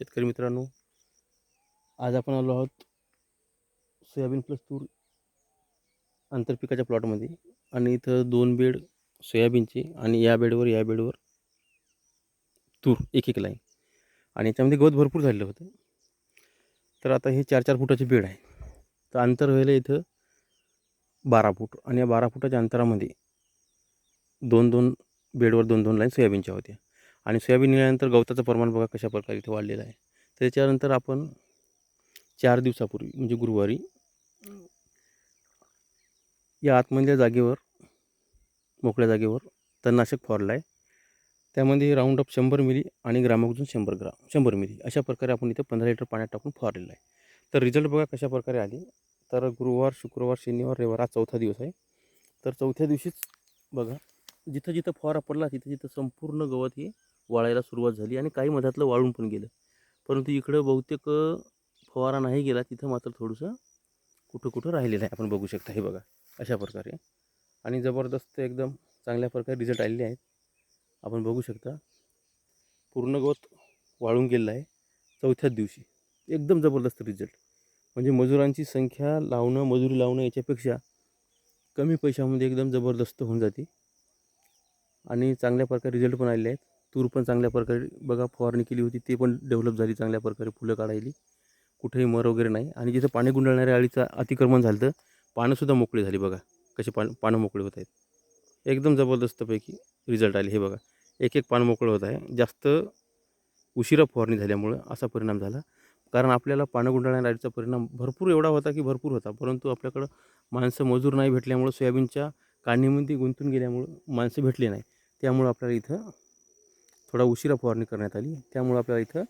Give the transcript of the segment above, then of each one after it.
शेतकरी मित्रांनो आज आपण आलो आहोत सोयाबीन प्लस तूर आंतरपिकाच्या प्लॉटमध्ये आणि इथं दोन बेड सोयाबीनचे आणि या बेडवर या बेडवर तूर एक एक लाईन आणि याच्यामध्ये गवत भरपूर झालेलं होतं. तर आता हे चार चार फुटाचे बेड आहे तर अंतर व्हायला इथं बारा फूट. आणि या बारा फुटाच्या अंतरामध्ये दोन दोन बेडवर दोन दोन लाईन सोयाबीनच्या होत्या. आणि सोयाबीन नेल्यानंतर गवताचं प्रमाण बघा कशा प्रकारे इथे वाढलेलं आहे. त्याच्यानंतर आपण चार दिवसापूर्वी म्हणजे गुरुवारी या आतमधल्या जागेवर मोकळ्या जागेवर तणनाशक फवारलं आहे त्यामध्ये राऊंड अप शंभर मिली आणि ग्रामकजून शंभर ग्राम शंभर मिली अशा प्रकारे आपण इथं पंधरा लिटर पाण्यात टाकून फवारलेलं आहे. तर रिझल्ट बघा कशा प्रकारे आली. तर गुरुवार शुक्रवार शनिवार रविवार हा चौथा दिवस आहे. तर चौथ्या दिवशीच बघा जिथं जिथं फवारा पडला तिथं जिथं संपूर्ण गवत हे वाळायला सुरुवात झाली आणि काही मधातलं वाळून पण गेलं. परंतु इकडं बहुतेक फवारा नाही गेला तिथं मात्र थोडंसं कुठं कुठं राहिलेलं आहे. आपण बघू शकता हे बघा अशा प्रकारे. आणि जबरदस्त एकदम चांगल्या प्रकारे रिझल्ट आलेले आहेत. आपण बघू शकता पूर्ण गवत वाळून गेलेलं आहे चौथ्याच दिवशी. एकदम जबरदस्त रिझल्ट म्हणजे मजुरांची संख्या लावणं मजुरी लावणं याच्यापेक्षा कमी पैशामध्ये एकदम जबरदस्त होऊन जाते. आणि चांगल्या प्रकारे रिझल्ट पण आलेले आहेत. तूर पण चांगल्या प्रकारे बघा फवारणी केली होती ते पण डेव्हलप झाली चांगल्या प्रकारे फुलं काढायली. कुठेही मर वगैरे नाही. आणि जिथं पाणी गुंडाळणाऱ्या अळीचं अतिक्रमण झालं तर पानंसुद्धा मोकळी झाली बघा. कसे पान पानं मोकळे होत आहेत. एकदम जबरदस्तपैकी रिझल्ट आले. हे बघा एक एक पान मोकळं होत आहे. जास्त उशिरा फवारणी झाल्यामुळं असा परिणाम झाला. कारण आपल्याला पानं गुंडाळणाऱ्या अळीचा परिणाम भरपूर एवढा होता की भरपूर होता. परंतु आपल्याकडं माणसं मजूर नाही भेटल्यामुळं सोयाबीनच्या काढणीमध्ये गुंतून गेल्यामुळं माणसं भेटली नाही. त्यामुळं आपल्याला इथं थोडा उशिरा फवारणी करण्यात आली. त्यामुळं आपल्याला इथं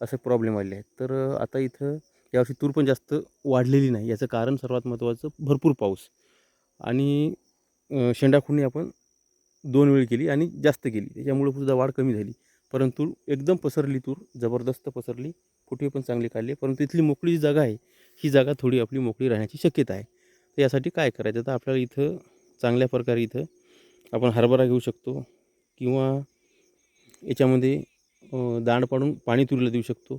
असे प्रॉब्लेम आले आहेत. तर आता इथं यावर्षी तूर पण जास्त वाढलेली नाही. याचं कारण सर्वात महत्त्वाचं भरपूर पाऊस आणि शेंडाखुंडी शेंडाखुणी आपण दोन वेळ केली आणि जास्त केली. त्याच्यामुळे सुद्धा वाढ कमी झाली. परंतु एकदम पसरली तूर जबरदस्त पसरली. कुठे पण चांगली काढली. परंतु इथली मोकळी जी जागा आहे ही जागा थोडी आपली मोकळी राहण्याची शक्यता आहे. तर यासाठी काय करायचं? तर आपल्याला इथं चांगल्या प्रकारे इथं आपण हरभरा घेऊ शकतो किंवा याच्यामध्ये दांड पाडून पाणी तुरीला देऊ शकतो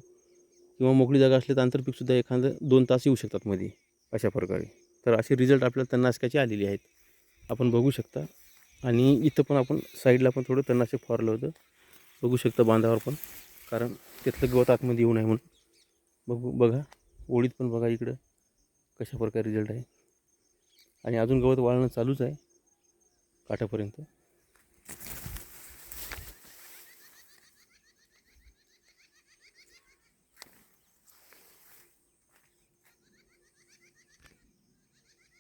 किंवा मोकळी जागा असली तर आंतरपीकसुद्धा एखादं दोन तास येऊ शकतात मध्ये अशा प्रकारे. तर असे रिझल्ट आपल्याला तणनाशकाचे आलेले आहेत. आपण बघू शकता. आणि इथं पण आपण साईडला पण थोडं तणनाशक फवारलं होतं. बघू शकता बांधावर पण. कारण तिथलं गवत आतमध्ये येऊ नये म्हणून. बघू बघा. ओळीत पण बघा इकडं कशा प्रकारे रिझल्ट आहे. आणि अजून गवत वाळणं चालूच आहे काठापर्यंत.